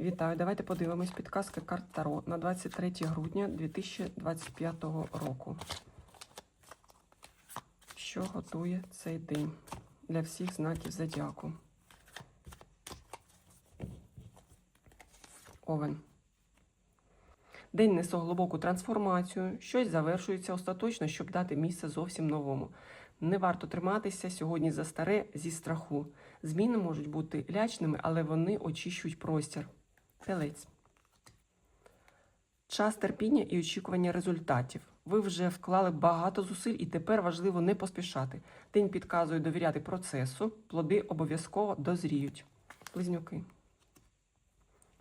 Вітаю, давайте подивимось підказки карт Таро на 23 грудня 2025 року. Що готує цей день для всіх знаків зодіаку? Овен. День несе глибоку трансформацію, щось завершується остаточно, щоб дати місце зовсім новому. Не варто триматися сьогодні за старе зі страху. Зміни можуть бути лячними, але вони очищують простір. Телець. Час терпіння і очікування результатів. Ви вже вклали багато зусиль, і тепер важливо не поспішати. День підказує довіряти процесу, плоди обов'язково дозріють. Близнюки.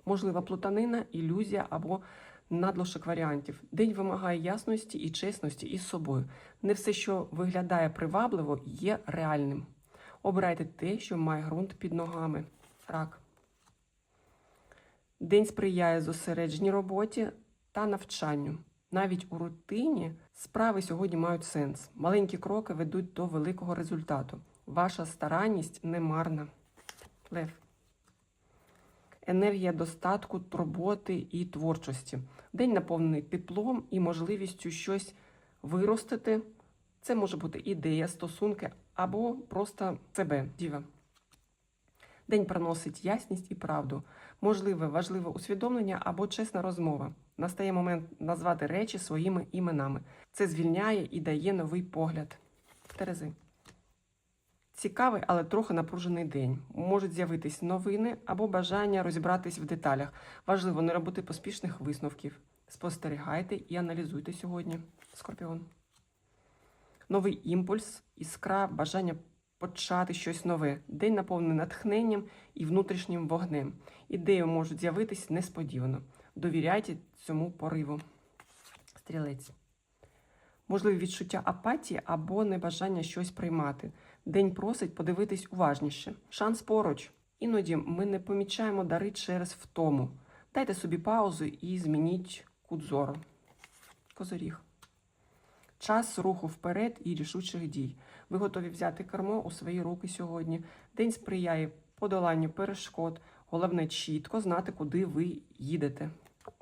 Можлива плутанина, ілюзія або надлишок варіантів. День вимагає ясності і чесності із собою. Не все, що виглядає привабливо, є реальним. Обирайте те, що має ґрунт під ногами. Рак. День сприяє зосередженій роботі та навчанню. Навіть у рутині справи сьогодні мають сенс. Маленькі кроки ведуть до великого результату. Ваша старанність не марна. Лев. Енергія достатку, турботи і творчості. День наповнений теплом і можливістю щось виростити. Це може бути ідея, стосунки або просто себе. Діва. День приносить ясність і правду. Можливе важливе усвідомлення або чесна розмова. Настає момент назвати речі своїми іменами. Це звільняє і дає новий погляд. Терези. Цікавий, але трохи напружений день. Можуть з'явитись новини або бажання розібратись в деталях. Важливо не робити поспішних висновків. Спостерігайте і аналізуйте сьогодні. Скорпіон. Новий імпульс, іскра, бажання почати щось нове. День наповнений натхненням і внутрішнім вогнем. Ідеї можуть з'явитись несподівано. Довіряйте цьому пориву. Стрілець. Можливі відчуття апатії або небажання щось приймати. День просить подивитись уважніше. Шанс поруч. Іноді ми не помічаємо дари через втому. Дайте собі паузу і змініть кут зору. Козоріг. Час руху вперед і рішучих дій. Ви готові взяти кермо у свої руки сьогодні. День сприяє подоланню перешкод. Головне чітко знати, куди ви їдете.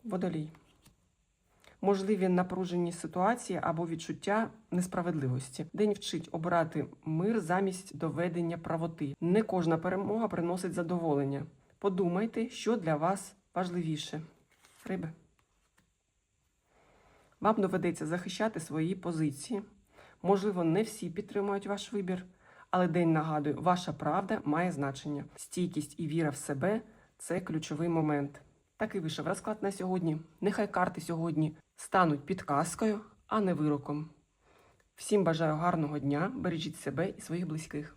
Водолій. Можливі напружені ситуації або відчуття несправедливості. День вчить обирати мир замість доведення правоти. Не кожна перемога приносить задоволення. Подумайте, що для вас важливіше. Риби. Вам доведеться захищати свої позиції. Можливо, не всі підтримують ваш вибір, але день нагадує, ваша правда має значення. Стійкість і віра в себе це ключовий момент. Такий вийшов розклад на сьогодні. Нехай карти сьогодні стануть підказкою, а не вироком. Всім бажаю гарного дня, бережіть себе і своїх близьких.